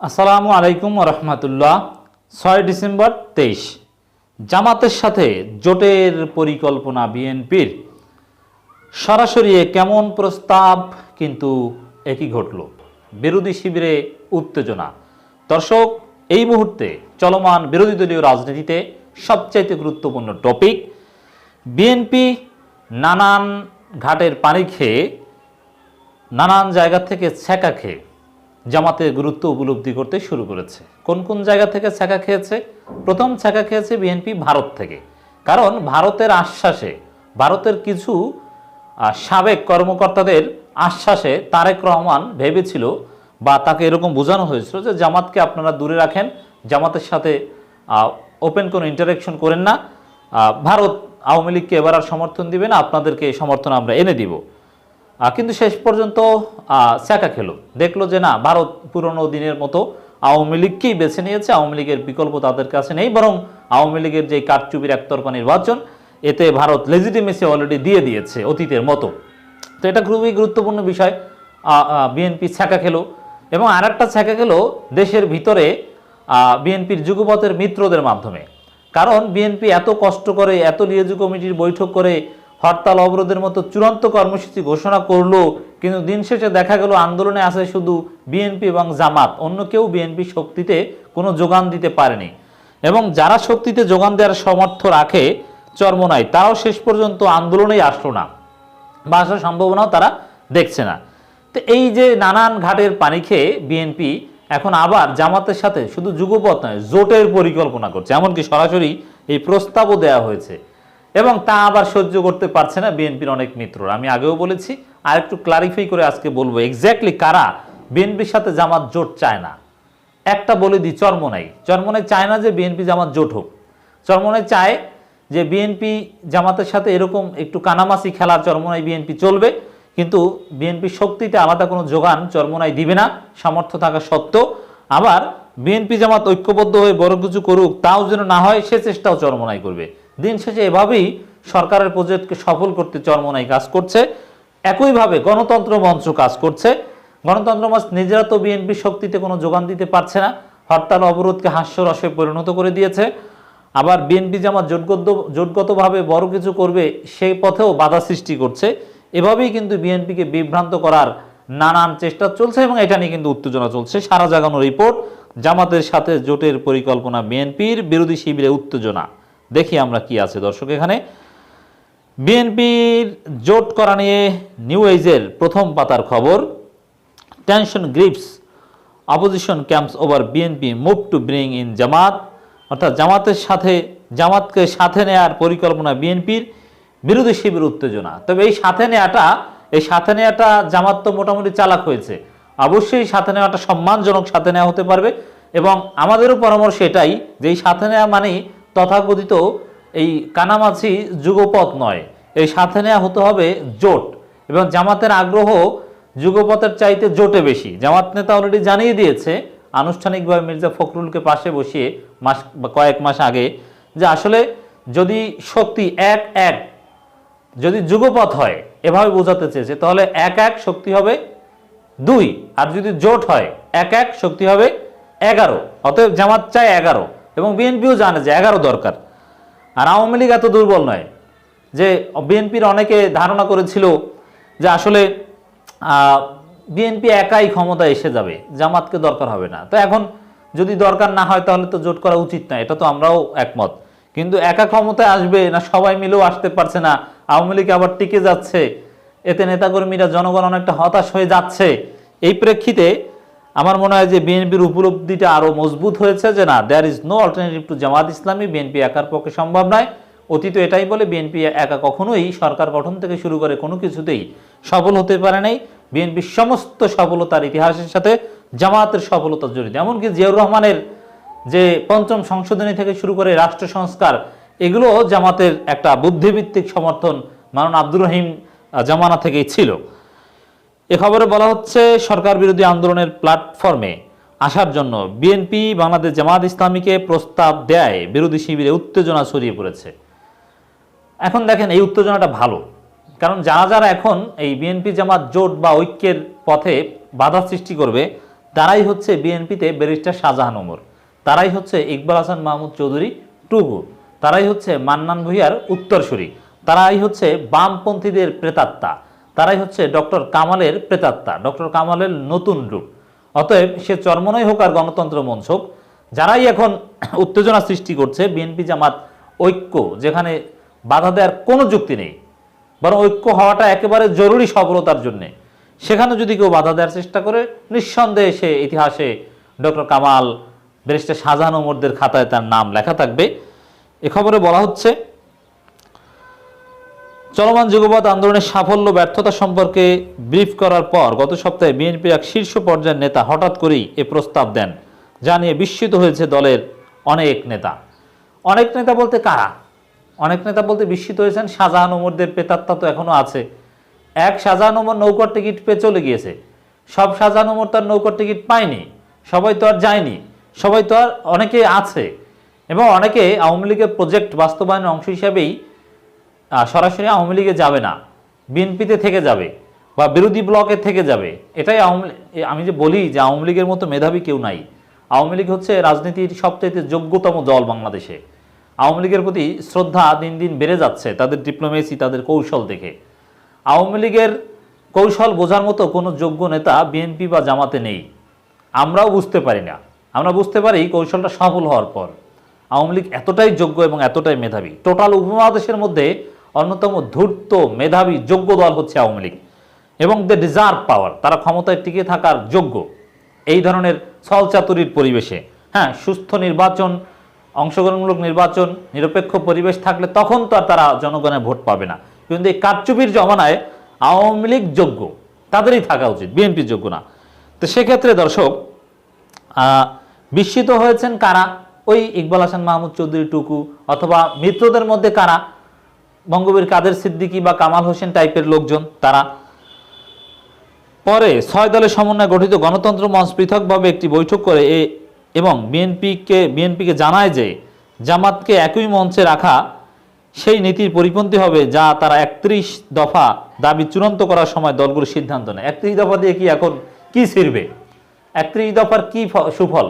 আসসালামু আলাইকুম রহমতুল্লাহ। ছয় ডিসেম্বর তেইশ। জামাতের সাথে জোটের পরিকল্পনা বিএনপির। সরাসরি কেমন প্রস্তাব, কিন্তু একই ঘটল। বিরোধী শিবিরে উত্তেজনা। দর্শক, এই মুহূর্তে চলমান বিরোধী দলীয় রাজনীতিতে সবচাইতে গুরুত্বপূর্ণ টপিক, বিএনপি নানান ঘাটের পানি খেয়ে, নানান জায়গা থেকে ছ্যাঁকা খেয়ে। জামাতের গুরুত্ব উপলব্ধি করতে শুরু করেছে। কোন কোন জায়গা থেকে ছ্যাঁকা খেয়েছে? প্রথম ছ্যাঁকা খেয়েছে বিএনপি ভারত থেকে। কারণ ভারতের আশ্বাসে, ভারতের কিছু সাবেক কর্মকর্তাদের আশ্বাসে তারেক রহমান ভেবেছিল বা তাকে এরকম বোঝানো হয়েছিল যে জামাতকে আপনারা দূরে রাখেন, জামাতের সাথে ওপেন কোনো ইন্টারাকশন করেন না। ভারত আওয়ামী লীগকে এবার আর সমর্থন দিবে না, আপনাদেরকে সমর্থন আমরা এনে দিব। কিন্তু শেষ পর্যন্ত স্যাকা খেলো। দেখল যে না, ভারত পুরনো দিনের মতো আওয়ামী লীগকেই বেছে নিয়েছে। আওয়ামী লীগের বিকল্প তাদের কাছে নেই, বরং আওয়ামী লীগের যে কারচুপির একতরফা নির্বাচন, এতে ভারত লেজিটিমেসি অলরেডি দিয়ে দিয়েছে অতীতের মতো। তো এটা খুবই গুরুত্বপূর্ণ বিষয়। বিএনপি ছ্যাঁকা খেলো। এবং আর একটা ছ্যাঁকা খেলো দেশের ভিতরে বিএনপির যুগপথের মিত্রদের মাধ্যমে। কারণ বিএনপি এত কষ্ট করে, এত লিয়েজু কমিটির বৈঠক করে হরতাল অবরোধের মতো চূড়ান্ত কর্মসূচি ঘোষণা করল, কিন্তু দিন শেষে দেখা গেল আন্দোলনে আছে শুধু বিএনপি এবং জামাত। অন্য কেউ বিএনপি শক্তিতে কোনো যোগান দিতে পারেনি। এবং যারা শক্তিতে যোগান দেওয়ার সমর্থ রাখে চর্মনাই তারাও শেষ পর্যন্ত আন্দোলনেই আসলো না। বা আসার সম্ভাবনাও তারা দেখছে না। তো এই যে নানান ঘাটের পানি খেয়ে বিএনপি এখন আবার জামাতের সাথে শুধু যুগপথ নয়, জোটের পরিকল্পনা করছে। এমনকি সরাসরি এই প্রস্তাবও দেওয়া হয়েছে। এবং তা আবার সহ্য করতে পারছে না বিএনপির অনেক মিত্ররা। আমি আগেও বলেছি আর একটু ক্লারিফাই করে আজকে বলব এক্স্যাক্টলি কারা? বিএনপির সাথে জামাত জোট চায় না। একটা বলে দিই, চরমনাই। চরমনাই চায় না যে বিএনপি জামাত জোট হোক। চরমনাই চায় যে বিএনপি জামাতের সাথে এরকম একটু কানামাসি খেলার চরমনাই বিএনপি চলবে, কিন্তু বিএনপির শক্তিতে আলাদা কোনো যোগান চরমনাই দিবে না, সামর্থ্য থাকা সত্ত্বেও। আবার বিএনপি জামাত ঐক্যবদ্ধ হয়ে বড় কিছু করুক, তাও যেন না হয়, সে চেষ্টাও চরমনাই করবে। দিন শেষে এভাবেই সরকারের প্রজেক্টকে সফল করতে চরমনাই কাজ করছে। একইভাবে গণতন্ত্র মঞ্চ কাজ করছে। গণতন্ত্র মঞ্চ নিজেরা তো বিএনপি শক্তিতে কোনো যোগান দিতে পারছে না, হরতাল অবরোধকে হাস্যরসে পরিণত করে দিয়েছে। আবার বিএনপি জামাত জোটগত জোটগতভাবে বড় কিছু করবে, সেই পথেও বাধা সৃষ্টি করছে। এভাবেই কিন্তু বিএনপিকে বিভ্রান্ত করার নানান চেষ্টা চলছে এবং এটা নিয়ে কিন্তু উত্তেজনা চলছে। সারা জাগানো রিপোর্ট, জামাতের সাথে জোটের পরিকল্পনা বিএনপির, বিরোধী শিবিরে উত্তেজনা। দেখি আমরা কি আছে। দর্শক, এখানে বিএনপির জোট করা নিয়ে নিউ এজের প্রথম পাতার খবর। Tension grips opposition camps over BNP move to bring in Jamaat. অর্থাৎ জামাতের সাথে, জামাতকে সাথে নেয়ার পরিকল্পনা বিএনপির বিরোধী শিবির উত্তেজনা। তবে এই সাথে নেওয়াটা এই সাথে নেওয়াটা জামাত তো মোটামুটি চালাক হয়েছে। অবশ্যই সাথে নেওয়াটা সম্মানজনক সাথে নেওয়া হতে পারবে। এবং আমাদেরও পরামর্শ এটাই যে এই সাথে নেওয়া মানেই তথাকথিত এই কানামাছি যুগপথ নয়। এই সাথে নেওয়া হতে হবে জোট এবং জামাতের আগ্রহ যুগপথের চাইতে জোটে বেশি। জামাত নেতা অলরেডি জানিয়ে দিয়েছে, আনুষ্ঠানিকভাবে মির্জা ফখরুলকে পাশে বসিয়ে মাস কয়েক মাস আগে যে আসলে যদি শক্তি এক এক যদি যুগপথ হয়, এভাবে বোঝাতে চেয়েছে, তাহলে এক এক শক্তি হবে দুই। আর যদি জোট হয়, এক এক শক্তি হবে এগারো। অতএব জামাত চায় এগারো। এবং বিএনপিও জানে যে এগারো দরকার। আর আওয়ামী লীগ এত দুর্বল নয় যে বিএনপির অনেকে ধারণা করেছিল যে আসলে বিএনপি একাই ক্ষমতা এসে যাবে, জামাতকে দরকার হবে না। তো এখন যদি দরকার না হয় তাহলে তো জোট করা উচিত না, এটা তো আমরাও একমত। কিন্তু একা ক্ষমতায় আসবে না, সবাই মিলেও আসতে পারছে না, আওয়ামী লীগ আবার টিকে যাচ্ছে, এতে নেতাকর্মীরা জনগণ অনেকটা হতাশ হয়ে যাচ্ছে। এই প্রেক্ষিতে আমার মনে হয় যে বিএনপির উপলব্ধিটা আরও মজবুত হয়েছে যে না there is no alternative to Jamaat Islami, BNP একার পক্ষে সম্ভব নয়। অতীত এটাই বলে বিএনপি একা কখনোই সরকার গঠন থেকে শুরু করে কোনো কিছুতেই সফল হতে পারে নাই। বিএনপির সমস্ত সফলতার ইতিহাসের সাথে জামাতের সফলতা জড়িত। এমনকি জিয়াউর রহমানের যে পঞ্চম সংশোধনী থেকে শুরু করে রাষ্ট্র সংস্কার, এগুলো জামাতের একটা বুদ্ধিভিত্তিক সমর্থন মানন আব্দুর রহিম জামানা থেকেই ছিল। এ খবরে বলা হচ্ছে, সরকার বিরোধী আন্দোলনের প্ল্যাটফর্মে আসার জন্য বিএনপি বাংলাদেশ জামাত ইসলামীকে প্রস্তাব দেয়, বিরোধী শিবিরে উত্তেজনা ছড়িয়ে পড়েছে। এখন দেখেন, এই উত্তেজনাটা ভালো, কারণ যারা যারা এখন এই বিএনপি জামাত জোট বা ঐক্যের পথে বাধা সৃষ্টি করবে, তারাই হচ্ছে বিএনপিতে ব্যারিস্টার শাহজাহান ওমর, তারাই হচ্ছে ইকবাল হাসান মাহমুদ চৌধুরী টুকু তারাই হচ্ছে মান্নান ভূঁইয়ার উত্তরসূরি, তারাই হচ্ছে বামপন্থীদের প্রেতাত্মা। তারাই হচ্ছে ডক্টর কামালের প্রেতাত্মা, ডক্টর কামালের নতুন রূপ। অতএব সে চরমনই হোক আর গণতন্ত্র মঞ্চ হোক, যারাই এখন উত্তেজনা সৃষ্টি করছে, বিএনপি জামাত ঐক্য, যেখানে বাধা দেওয়ার কোনো যুক্তি নেই, বরং ঐক্য হওয়াটা একেবারে জরুরি সফলতার জন্যে, সেখানে যদি কেউ বাধা দেওয়ার চেষ্টা করে, নিঃসন্দেহে সে ইতিহাসে ডক্টর কামাল ব্যারিস্টার শাহজাহান ওমরদের খাতায় তার নাম লেখা থাকবে। এ খবরে বলা হচ্ছে চলমান যুগপৎ আন্দোলনের সাফল্য, ব্যর্থতা সম্পর্কে ব্রিফ করার পর গত সপ্তাহে বিএনপির এক শীর্ষ পর্যায়ের নেতা হঠাৎ করেই এ প্রস্তাব দেন যা নিয়ে বিস্মিত হয়েছে দলের অনেক নেতা। অনেক নেতা বলতে কারা? অনেক নেতা বলতে বিস্মিত হয়েছেন শাহজাহান ওমরদের পেতাত্তা তো এখনও আছে। এক, শাহজাহান ওমর নৌকার টিকিট পেয়ে চলে গিয়েছে। সব শাহজাহান ওমর তার নৌকার টিকিট পায়নি। সবাই তো আর যায়নি। সবাই তো আর অনেকে আছে। এবং অনেকে আওয়ামী লীগের প্রজেক্ট বাস্তবায়নের অংশ হিসাবেই সরাসরি আওয়ামী লীগে যাবে না। বিএনপিতে থেকে যাবে বা বিরোধী ব্লকে থেকে যাবে। এটাই আওয়ামী আমি যে বলি যে আওয়ামী লীগের মতো মেধাবী কেউ নাই। আওয়ামী লীগ হচ্ছে রাজনীতির সবচাইতে যোগ্যতম দল বাংলাদেশে। আওয়ামী লীগের প্রতি শ্রদ্ধা দিন দিন বেড়ে যাচ্ছে তাদের ডিপ্লোমেসি, তাদের কৌশল দেখে। আওয়ামী লীগের কৌশল বোঝার মতো কোনো যোগ্য নেতা বিএনপি বা জামাতে নেই। আমরাও বুঝতে পারি না। আমরা বুঝতে পারি কৌশলটা সফল হওয়ার পর। আওয়ামী লীগ এতটাই যোগ্য এবং এতটাই মেধাবী। টোটাল উপমহাদেশের মধ্যে অন্যতম ধূর্ত মেধাবী যোগ্য দল হচ্ছে আওয়ামী লীগ এবং দে ডিজার্ভ পাওয়ার তারা ক্ষমতায় টিকে থাকার যোগ্য। এই ধরনের ছলচাতুরির পরিবেশে হ্যাঁ সুস্থ নির্বাচন, অংশগ্রহণমূলক নির্বাচন, নিরপেক্ষ পরিবেশ থাকলে তখন তো আর তারা জনগণের ভোট পাবে না। কিন্তু এই কারচুপির জমানায় আওয়ামী লীগ যোগ্য, তাদেরই থাকা উচিত, বিএনপি যোগ্য না। তো সেক্ষেত্রে দর্শক বিস্মিত হয়েছেন কারা? ওই ইকবাল হাসান মাহমুদ চৌধুরী টুকু অথবা মিত্রদের মধ্যে কারা? বঙ্গবীর কাদের সিদ্দিকী বা কামাল হোসেন টাইপের লোকজন, তারা। পরে ছয় দলের সমন্বয়ে গঠিত গণতন্ত্র মঞ্চ পৃথকভাবে একটি বৈঠক করে এ এবং বিএনপিকে বিএনপিকে জানায় যে জামাতকে একই মঞ্চে রাখা সেই নীতির পরিপন্থী হবে যা তারা একত্রিশ দফা দাবি চূড়ান্ত করার সময় দলগুলো সিদ্ধান্ত নেয়। একত্রিশ দফা দিয়ে কি এখন কি ছিড়বে? একত্রিশ দফার কি সুফল?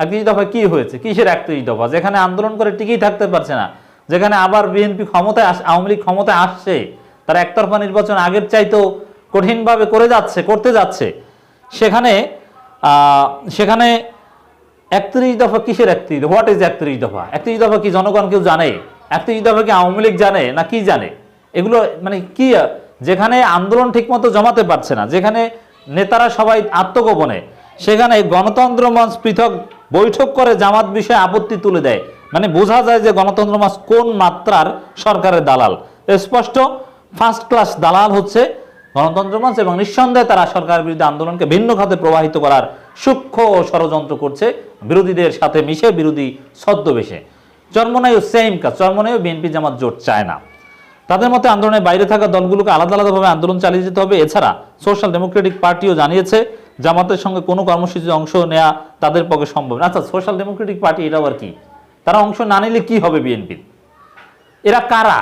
একত্রিশ দফা কি হয়েছে? কিসের একত্রিশ দফা? যেখানে আন্দোলন করে টিকেই থাকতে পারছে না। যেখানে আবার বিএনপি ক্ষমতায় আস, আওয়ামী লীগ ক্ষমতায় আসছে, তারা একতরফা নির্বাচন আগের চাইতেও কঠিনভাবে করে যাচ্ছে, করতে যাচ্ছে। সেখানে সেখানে একত্রিশ দফা কিসের একত্রিশ হোয়াট ইজ একত্রিশ দফা? একত্রিশ দফা কি জনগণ কেউ জানে? একত্রিশ দফা কি আওয়ামী লীগ জানে না কি জানে? এগুলো মানে কি, যেখানে আন্দোলন ঠিকমতো জমাতে পারছে না, যেখানে নেতারা সবাই আত্মগোপনে, সেখানে গণতন্ত্র মঞ্চ পৃথক বৈঠক করে জামাত বিষয়ে আপত্তি তুলে দেয় মানে বোঝা যায় যে গণতন্ত্র মঞ্চ কোন মাত্রার সরকারের দালাল। স্পষ্ট ফার্স্ট ক্লাস দালাল হচ্ছে গণতন্ত্র মঞ্চ এবং নিঃসন্দেহে তারা সরকারের বিরুদ্ধে আন্দোলনকে ভিন্ন খাতে প্রবাহিত করার সূক্ষ্ম ষড়যন্ত্র করছে, বিরোধীদের সাথে মিশে বিরোধী ছদ্মবেশে। চরমনাইও সেম কাজ, চরমনাইও বিএনপি জামাত জোট চায় না। তাদের মতে আন্দোলনের বাইরে থাকা দলগুলোকে আলাদা আলাদাভাবে আন্দোলন চালিয়ে যেতে হবে। এছাড়া সোশ্যাল ডেমোক্রেটিক পার্টিও জানিয়েছে, জামাতের সঙ্গে কোনো কর্মসূচিতে অংশ নেওয়া তাদের পক্ষে সম্ভব না। আচ্ছা সোশ্যাল ডেমোক্রেটিক পার্টি এটা আবার কি? তারা অংশ না নিলে কি হবে বিএনপির এরা কারা?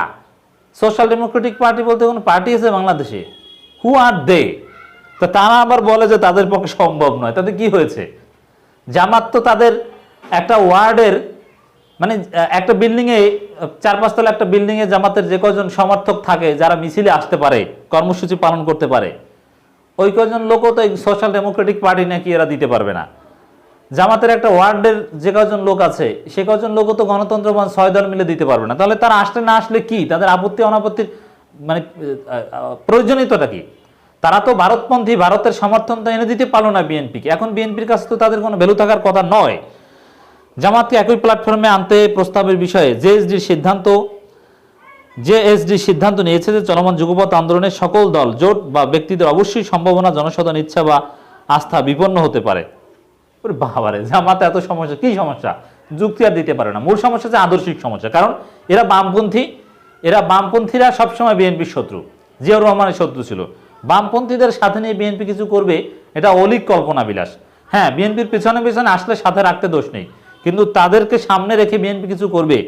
সোশ্যাল ডেমোক্রেটিক পার্টি বলতে কোনো পার্টি আছে বাংলাদেশে? হু আর দে তো তারা আবার বলে যে তাদের পক্ষে সম্ভব নয়। তাদের কি হয়েছে? জামাত তো তাদের একটা ওয়ার্ডের মানে একটা বিল্ডিংয়ে চার পাঁচতলা একটা বিল্ডিংয়ে জামাতের যে কজন সমর্থক থাকে, যারা মিছিলে আসতে পারে, কর্মসূচি পালন করতে পারে, ওই কজন লোকও তো সোশ্যাল ডেমোক্রেটিক পার্টি নাকি এরা দিতে পারবে না। জামাতের একটা ওয়ার্ডের যে কজন লোক আছে, সে কজন লোকও তো গণতন্ত্র ছয় দল মিলে দিতে পারবে না। তাহলে তারা আসলে না আসলে কি? তাদের আপত্তি অনাপত্তির মানে প্রয়োজনীয়তাটা কি? তারা তো ভারতপন্থী, ভারতের সমর্থন তো এনে দিতে পারল না বিএনপিকে। এখন বিএনপির কাছে তো তাদের কোনো ভ্যালু থাকার কথা নয়। জামাতকে একই প্ল্যাটফর্মে আনতে প্রস্তাবের বিষয়ে জেএসডির সিদ্ধান্ত জেএসডি সিদ্ধান্ত নিয়েছে যে চলমান যুগপৎ আন্দোলনের সকল দল জোট বা ব্যক্তিদের অবশ্যই সম্ভাবনা জনসাধারণ ইচ্ছা বা আস্থা বিপন্ন হতে পারে। বাবারে, জামাতে এত সমস্যা, কি সমস্যা? যুক্তি আর দিতে পারে না। মূল সমস্যা হচ্ছে আদর্শিক সমস্যা। কারণ এরা বামপন্থী, এরা বামপন্থীরা সবসময় বিএনপির শত্রু, জিয়াউর রহমানের শত্রু ছিল। বামপন্থীদের সাথে নিয়ে বিএনপি কিছু করবে, এটা অলিক কল্পনা বিলাস। হ্যাঁ বিএনপির পেছনে পেছনে আসলে সাথে রাখতে দোষ নেই। কিন্তু তাদেরকে সামনে রেখে বিএনপি কিছু করবে,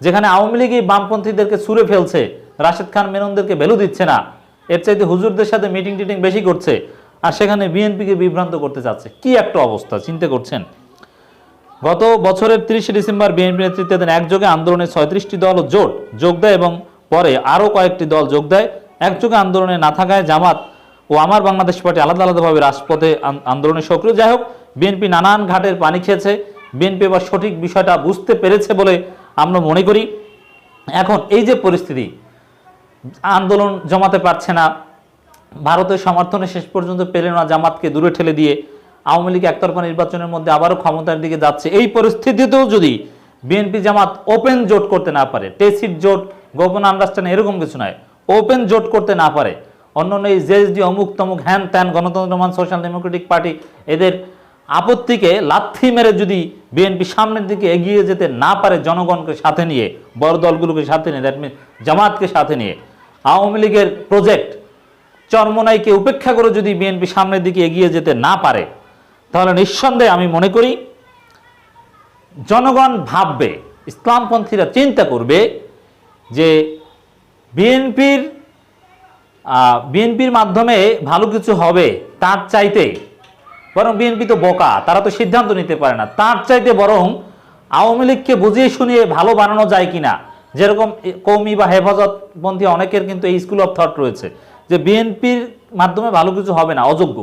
যেখানে আওয়ামী লীগ বামপন্থীদেরকে ছুঁড়ে ফেলছে, রাশেদ খান মেননদেরকে ভ্যালু দিচ্ছে না, এর চাইতে হুজুরদের সাথে মিটিং টিটিং বেশি করছে আর সেখানে বিএনপিকে বিভ্রান্ত করতে চাচ্ছে কি একটা অবস্থা, চিন্তা করছেন? গত বছরের তিরিশে ডিসেম্বর বিএনপি নেতৃত্বাধীন একযোগে আন্দোলনে ছয়ত্রিশটি দল ও জোট যোগ দেয় এবং পরে আরও কয়েকটি দল যোগ দেয়। একযোগে আন্দোলনে না থাকায় জামাত ও আমার বাংলাদেশ পার্টি আলাদা আলাদাভাবে রাজপথে আন- আন্দোলনে সক্রিয়। যাই হোক, বিএনপি নানান ঘাটের পানি খেয়েছে। বিএনপি এবার সঠিক বিষয়টা বুঝতে পেরেছে বলে আমরা মনে করি। এখন এই যে পরিস্থিতি, আন্দোলন জমাতে পারছে না ভারতের সমর্থনে শেষ পর্যন্ত পেলে না জামাতকে দূরে ঠেলে দিয়ে আওয়ামী লীগ একতরফা নির্বাচনের মধ্যে আবারও ক্ষমতার দিকে যাচ্ছে। এই পরিস্থিতিতেও যদি বিএনপি জামাত ওপেন জোট করতে না পারে টেসিট জোট, গোপন আন্ডারস্ট্যান্ড এরকম কিছু নয়, ওপেন জোট করতে না পারে অন্য এই জেএসডি অমুক তমুক হ্যান ত্যান গণতন্ত্রমান সোশ্যাল ডেমোক্রেটিক পার্টি, এদের আপত্তিকে লাথি মেরে যদি বিএনপি সামনের দিকে এগিয়ে যেতে না পারে জনগণকে সাথে নিয়ে, বড় দলগুলোকে সাথে নিয়ে দ্যাট মিন জামাতকে সাথে নিয়ে, আওয়ামী লীগের প্রজেক্ট চরমনাইকে উপেক্ষা করে যদি বিএনপি সামনের দিকে এগিয়ে যেতে না পারে, তাহলে নিঃসন্দেহে আমি মনে করি জনগণ ভাববে, ইসলামপন্থীরা চিন্তা করবে যে বিএনপির বিএনপির মাধ্যমে ভালো কিছু হবে তার চাইতে। বরং বিএনপি তো বোকা, তারা তো সিদ্ধান্ত নিতে পারে না। তার চাইতে বরং আওয়ামী লীগকে বুঝিয়ে শুনিয়ে ভালো বানানো যায় কিনা, যেরকম কৌমি বা হেফাজতপন্থী অনেকের কিন্তু এই স্কুল অফ থট রয়েছে। যে বিএনপির মাধ্যমে ভালো কিছু হবে না, অযোগ্য।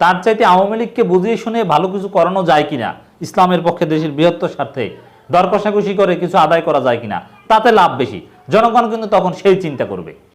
তার চাইতে আওয়ামী লীগকে বুঝিয়ে শুনে ভালো কিছু করানো যায় কিনা, ইসলামের পক্ষে দেশের বৃহত্তর স্বার্থে দর কষাকষি করে কিছু আদায় করা যায় কিনা, তাতে লাভ বেশি। জনগণ কিন্তু তখন সেই চিন্তা করবে।